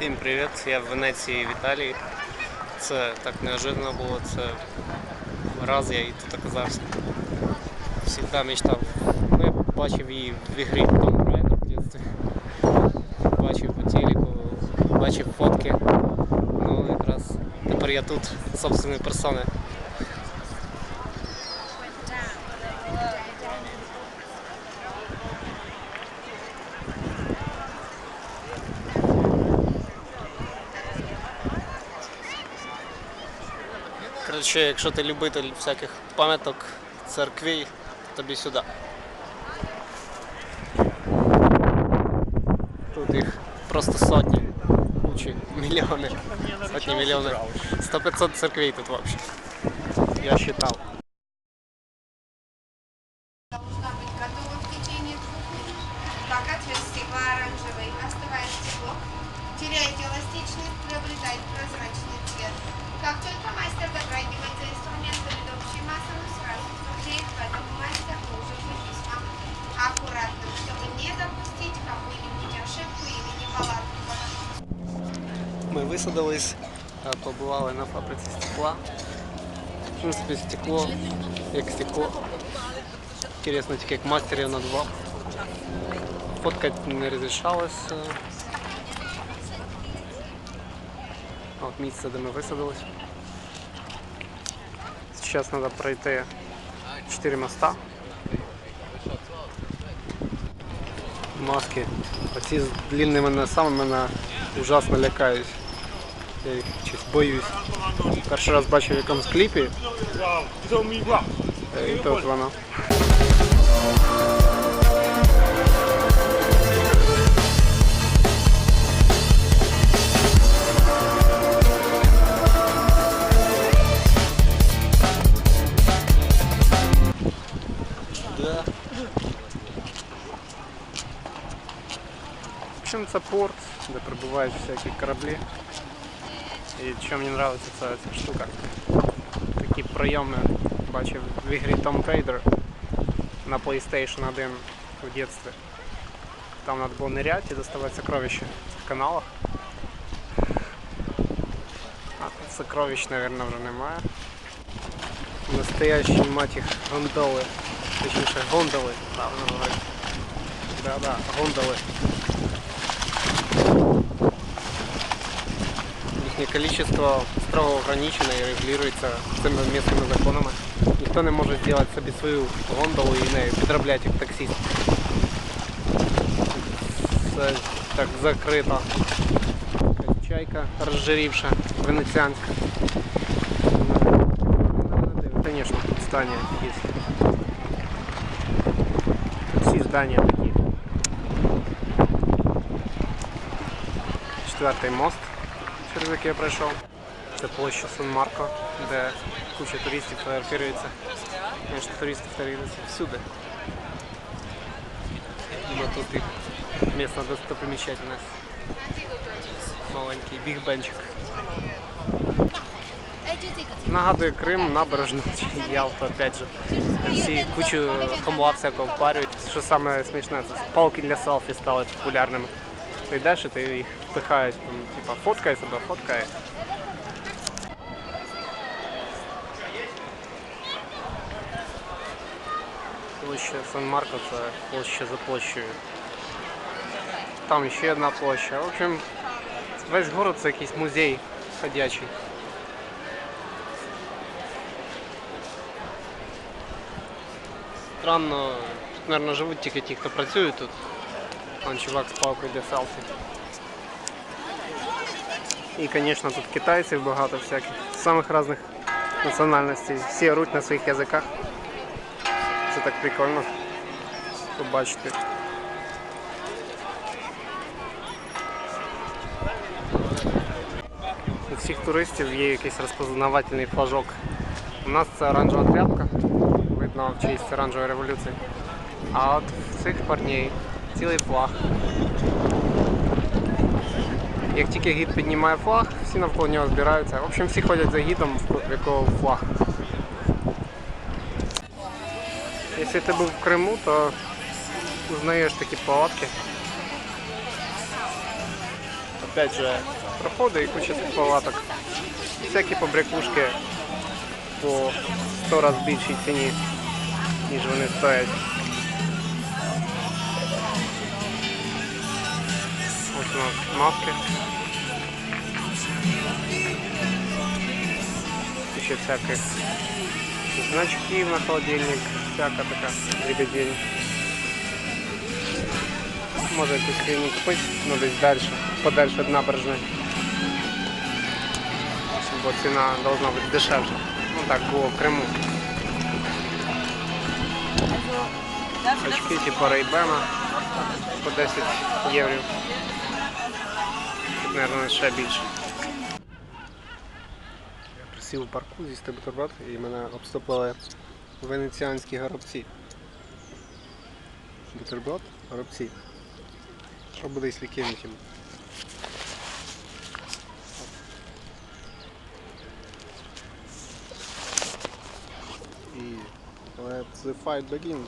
Всім привіт! Я в Венеції в Італії. Це так неожиданно було. Це раз я і тут оказався. Всегда мечтав. Ну, я бачив її в ігрі Tomb Raider в. Бачив по телеку, бачив фотки. Ну якраз тепер я тут собственної персоною. Коротше, якщо ти любитель всяких пам'яток, церквей, то тобі сюди. Тут їх просто сотні, кучі, мільйони, сотні мільйони. 100-500 церквей тут взагалі. Я считал. должна быть готова в течение двух минут. Пока цвет стекла оранжевый, остывает стекло, теряет эластичность, приобретает прозрачный цвет. Как только мастер дотрагивается инструментами до общей массы, он сразу твердеет, поэтому мастер должен быть весьма аккуратным, чтобы не допустить какую-нибудь ошибку или неполадку. Ми висадились, е, побували на фабриці стекла. В принципі, стекло, як стекло. Інтересно, тільки як мастер я надував. Фоткати не розрішалось. От місце, де ми висадились. Зараз треба пройти 4 моста. Маски. Оці з длинними носами мене ужасно лякають. Я їх щось боюсь. Перший раз бачив в якомусь кліпі. е, І тут воно. Да. В общем, це порт, де прибувають всякі кораблі. І що мені подобається ця, ця штука. Такі прийоми бачив в ігрі Tomb Raider на PlayStation 1 в дитинстві. Там треба було нырять і доставати сокровища в каналах. А сокровищ, мабуть, вже немає. Настоящі мать їх гондоли. Точніше гондоли, правильно говорити. Да-да, гондоли. Их количество строго ограничено и регулируется цими местными законами. Ніхто не може зробити собі свою гондолу і нею підробляти як таксист. Все так закрито. Чайка розжирівша, венеціанська. Звісно, здання є. Здання такі. Четвертий мост, через який я пройшов. Це площа Сан-Марко, де куча туристів фотографірується. Звісно, туристів фотографіруються всюди. Бо тут їх місна достопримічательність. Маленький бігбенчик. Нагадує Крим, набережну чи Ялту, опять же. Всі кучу хамла всякого впарюють. Що саме смішне, це палки для селфі стали популярними. Ти йдеш і ти їх впихають, там, типа фоткай себе, фоткай. Площа Сан-Марко це площа за площею. Там ще одна площа. В общем, весь город це якийсь музей ходячий. Странно, наверное, живуть тільки ті, хто працює тут. Вон чувак з палкою для селфі. І, звісно, тут китайців багато всяких, самих різних національностей. Всі оруть на своїх язиках. Це так прикольно побачити. У всіх туристів є якийсь розпознавательний флажок. У нас це оранжева тряпка, видно в честь оранжевої революції. А от цих парней цілий флаг. Як тільки гід піднімає флаг, всі навколо нього збираються. В общем, всі ходять за гідом, в якого флаг. Якщо ти був в Криму, то узнаєш такі палатки. опять же, проходи і куча цих палаток. Всякі побрякушки по 100 разів більшій ціні, ніж вони стоять. Маски. І ще всяких значків на холодильник, всяка така дрібедень. Може якусь хрінь купити, ну десь далі, подальше від набережної. Бо ціна должна бути дешевша. Ну так було в Криму. Очки типу Рейбена по 10 євро. Мабуть, ще більше. Я присів у парку з'їсти бутерброд і мене обступили венеціанські горобці. Бутерброд, горобці. Що буде, якщо кинуть? І let the fight begin.